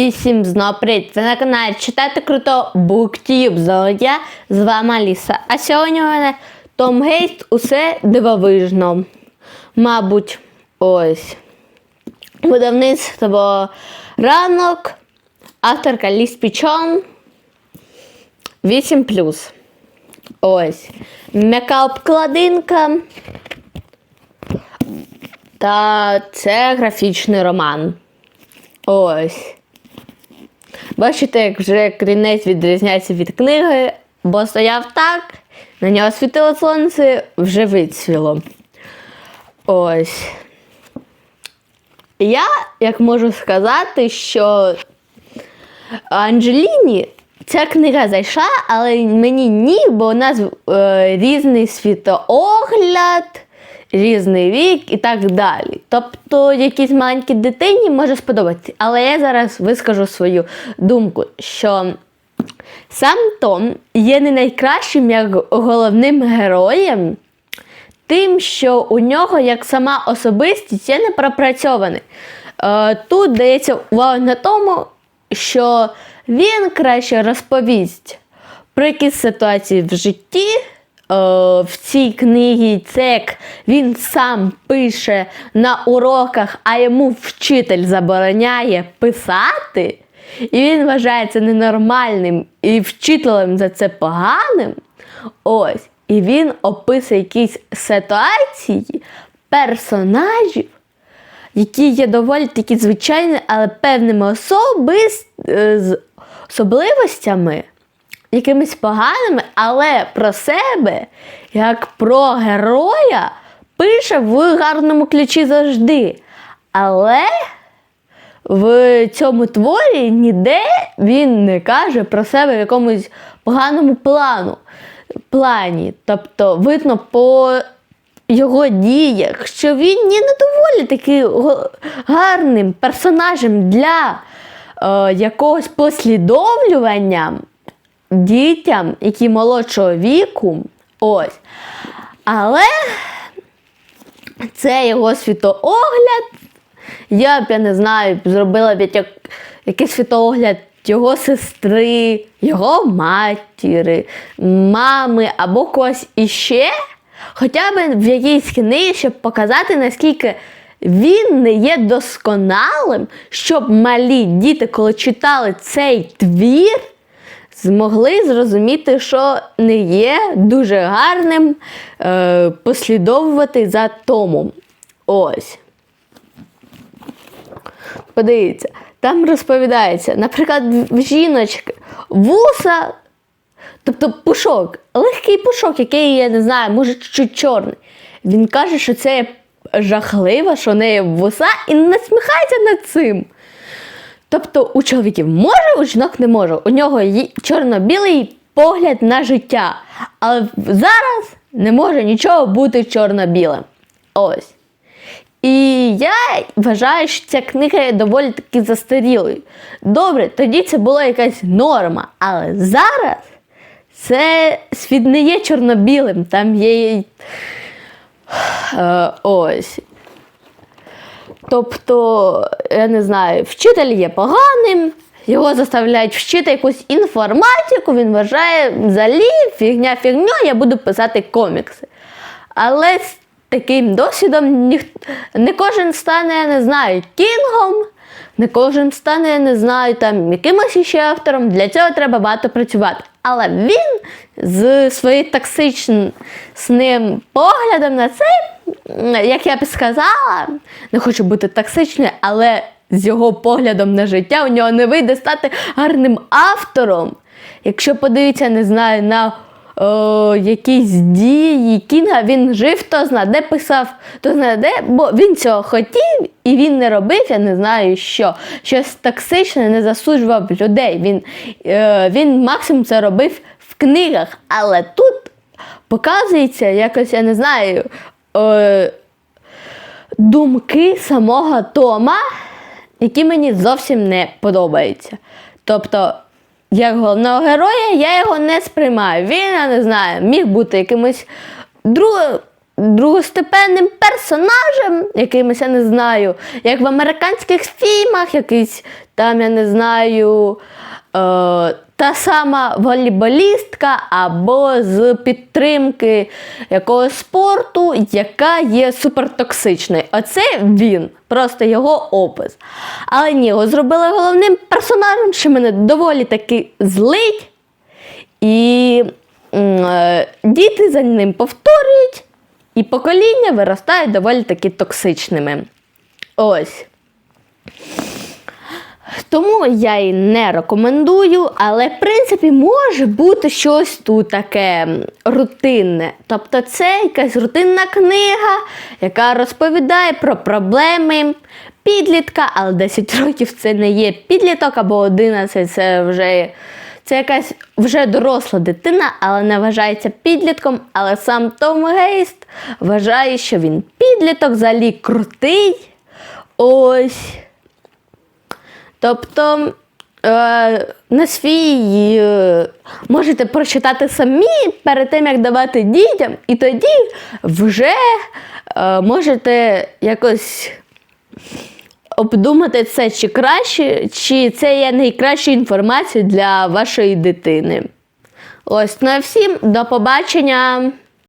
І всім знову привіт! Ви на каналі Читати круто BookTube. Знову з вами Аліса. А сьогодні у мене Том Гейст усе дивовижно. Мабуть, ось. Видавництво ранок, авторка Ліс Пічон 8. Ось. М'яка обкладинка. Та це графічний роман. Ось. Бачите, як вже крінець відрізняється від книги, бо стояв так, на нього світило сонце, вже вицвіло. Ось. Я, як можу сказати, що Анджеліні ця книга зайшла, але мені ні, бо у нас е, різний світоогляд, різний вік і так далі. Тобто якійсь маленькій дитині може сподобатися. Але я зараз вискажу свою думку, що сам Том є не найкращим як головним героєм, тим, що у нього як сама особистість є не пропрацьований. Е, Тут дається увага на тому, що він краще розповість про якісь ситуації в житті. Е, В цій книгі це як він сам пише на уроках, а йому вчитель забороняє писати, і він вважає це ненормальним і вчителем за це поганим. Ось. І він описує якісь ситуації персонажів, які є доволі такі звичайні, але певними особис... е, з особливостями, якимись поганими, але про себе, як про героя, пише в гарному ключі завжди. Але в цьому творі ніде він не каже про себе в якомусь поганому плану, плані. Тобто, видно по його діях, що він є не доволі таки гарним персонажем для е, якогось послідовлювання дітям, які молодшого віку. Ось. Але це його світоогляд. Я б я не знаю, зробила б як, якийсь світоогляд його сестри, його матері, мами або когось іще. Хоча б в якійсь книзі, щоб показати, наскільки він не є досконалим, щоб малі діти, коли читали цей твір, змогли зрозуміти, що не є дуже гарним е, послідовувати за Томом. Ось. Подивіться, там розповідається, наприклад, в жіночки вуса, тобто пушок, легкий пушок, який, я не знаю, може чуть чорний. Він каже, що це жахливо, що в неї вуса, і насміхається над цим. Тобто у чоловіків може, у жінок не може. У нього є чорно-білий погляд на життя. Але зараз не може нічого бути чорно-білим. Ось. І я вважаю, що ця книга є доволі таки застарілою. Добре, тоді це була якась норма, але зараз це світ не є чорно-білим, там є. Е, ось. Тобто, я не знаю, вчитель є поганим, його заставляють вчити якусь інформатику, він вважає взагалі фігня фігню, я буду писати комікси. Але з таким досвідом ніх... не кожен стане, я не знаю, кінгом, не кожен стане, я не знаю, там якимось іще автором. Для цього треба багато працювати. Але він з своїм токсичним поглядом на це, як я б сказала, не хочу бути токсичною, але з його поглядом на життя у нього не вийде стати гарним автором. Якщо подивитися, не знаю, на о, якісь дії Кінга, він жив, то зна, де писав, то зна де, бо він цього хотів і він не робив, я не знаю що. Щось токсичне не засуджував людей. Він, е, він максимум це робив в книгах, але тут показується якось, я не знаю, е, думки самого Тома, які мені зовсім не подобаються. Тобто, як головного героя, я його не сприймаю. Він, я не знаю, міг бути якимось другим, другостепенним персонажем, якимось, я не знаю, як в американських фільмах, якийсь там, я не знаю, е, та сама волейболістка або з підтримки якогось спорту, яка є супертоксичною. Оце він, просто його опис. Але ні, його зробили головним персонажем, що мене доволі таки злить. І е, діти за ним повторюють, і покоління виростають доволі таки токсичними. Ось. Тому я її не рекомендую, але в принципі може бути щось тут таке рутинне. Тобто це якась рутинна книга, яка розповідає про проблеми підлітка, але 10 років це не є підліток або 11, це вже. Це якась вже доросла дитина, але не вважається підлітком. Але сам Том Гейст вважає, що він підліток, взагалі крутий. Ось. Тобто е, на свій е, можете прочитати самі перед тим, як давати дітям, і тоді вже е, можете якось обдумати це, чи краще, чи це є найкраща інформація для вашої дитини. Ось, ну всім до побачення!